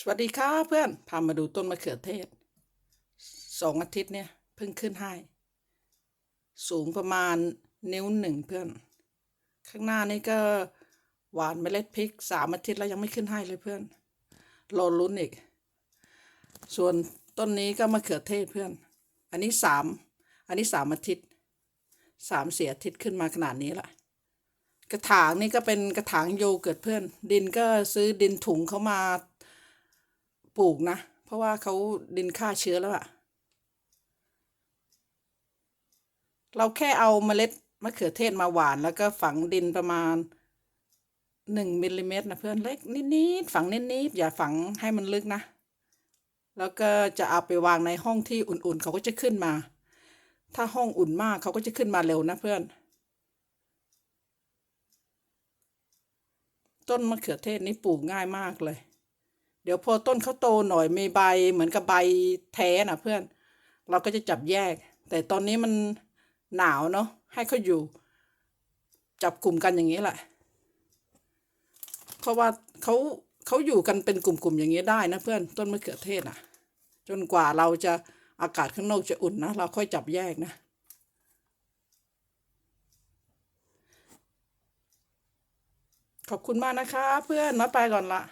สวัสดีครับเพื่อน พามาดูต้นมะเขือเทศ สองอาทิตย์เนี่ยเพิ่งขึ้นให้ สูงประมาณนิ้วหนึ่งเพื่อน ข้างหน้านี่ก็หวานเมล็ดพริกสามอาทิตย์แล้วยังไม่ขึ้นให้เลยเพื่อนรอลุ้นอีก ส่วนต้นนี้ก็มะเขือเทศเพื่อน อันนี้สามอันนี้สามอาทิตย์สามเสียอาทิตย์ขึ้นมาขนาดนี้ละกระถางนี่ก็เป็นกระถางโยเกิร์ตเพื่อน ดินก็ซื้อดินถุงเขามา ปลูกนะ เพราะว่าเขาดินฆ่าเชื้อแล้วอะเราแค่เอาเมล็ดมะเขือเทศมาหวาน แล้วก็ฝังดินประมาณหนึ่งมิลลิเมตรนะเพื่อนเล็กนิดๆฝังนิดๆอย่าฝังให้มันลึกนะ แล้วก็จะเอาไปวางในห้องที่อุ่นๆเขาก็จะขึ้นมา ถ้าห้องอุ่นมากเขาก็จะขึ้นมาเร็วนะเพื่อน ต้นมะเขือเทศนี่ปลูกง่ายมากเลย ดี๋ยวพอต้นเขาโตหน่อยมีใบเหมือนกับใบแท้น่ะเพื่อน เราก็จะจับแยก แต่ตอนนี้มันหนาวเนาะให้เขาอยู่ จับกลุ่มกันอย่างนี้แหละเพราะว่าเขาเขาอยู่กันเป็นกลุ่มๆอย่างนี้ได้นะเพื่อนต้นมะเขือเทศอะ จนกว่าเราจะอากาศข้างนอกจะอุ่นนะเราค่อยจับแยกนะขอบคุณมากนะคะ เพื่อนมาไปก่อนละ